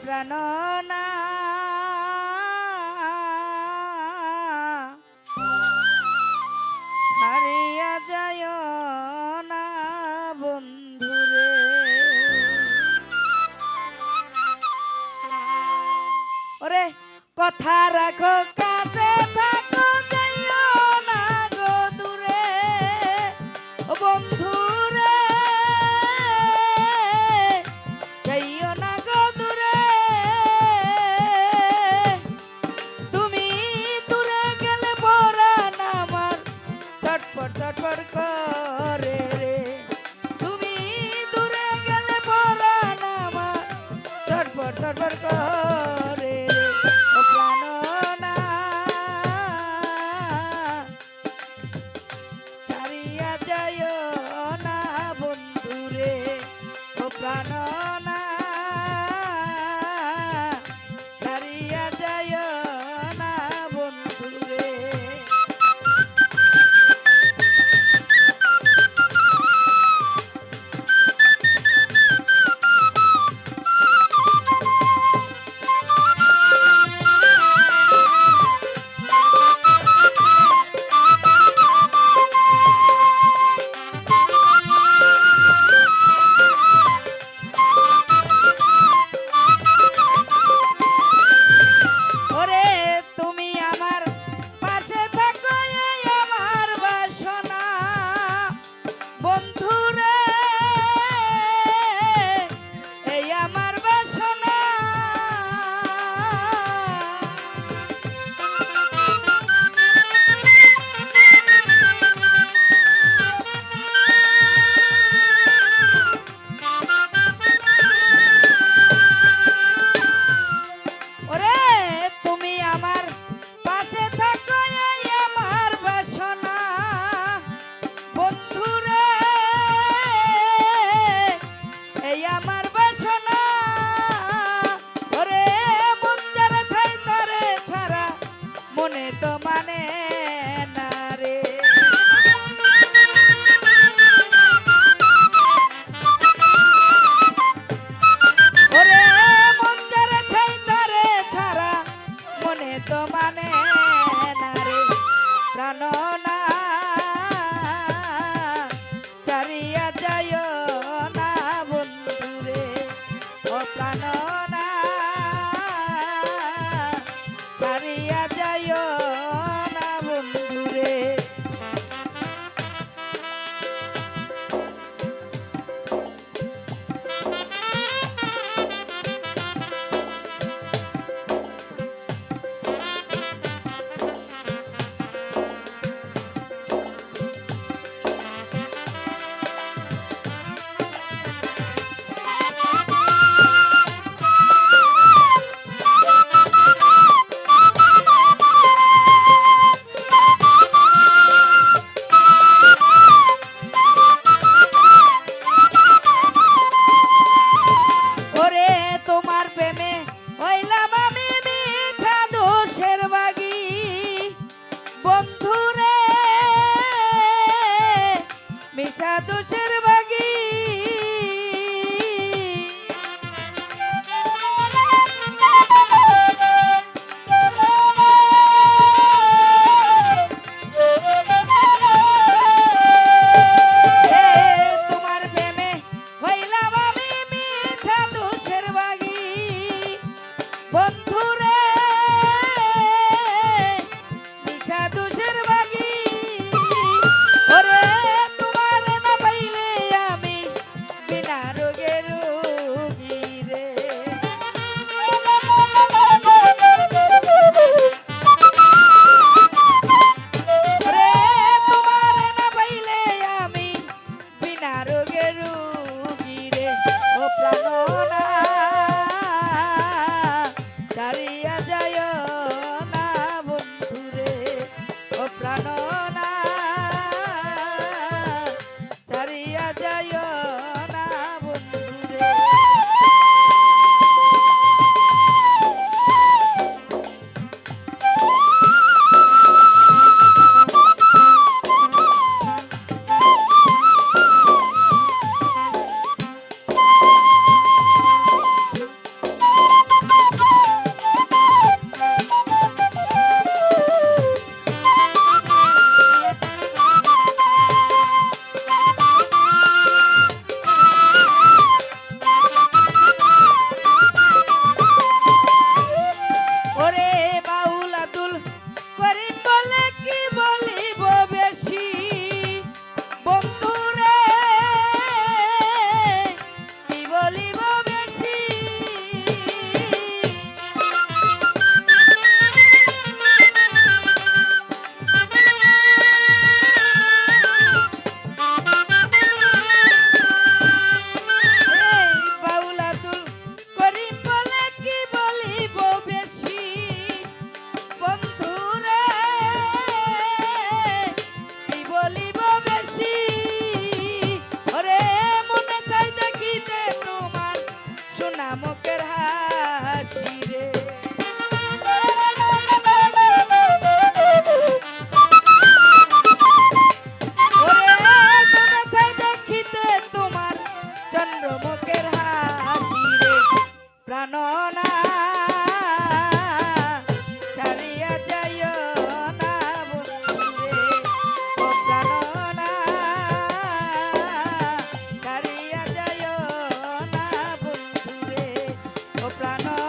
প্রাণনা হারিয়া যায় না বন্ধুরে। ওরে, কথা রাখো, কাছে থাকো, যাইও না গো দূরে। বন্ধু ছটফট করে রে আমার 我。O plano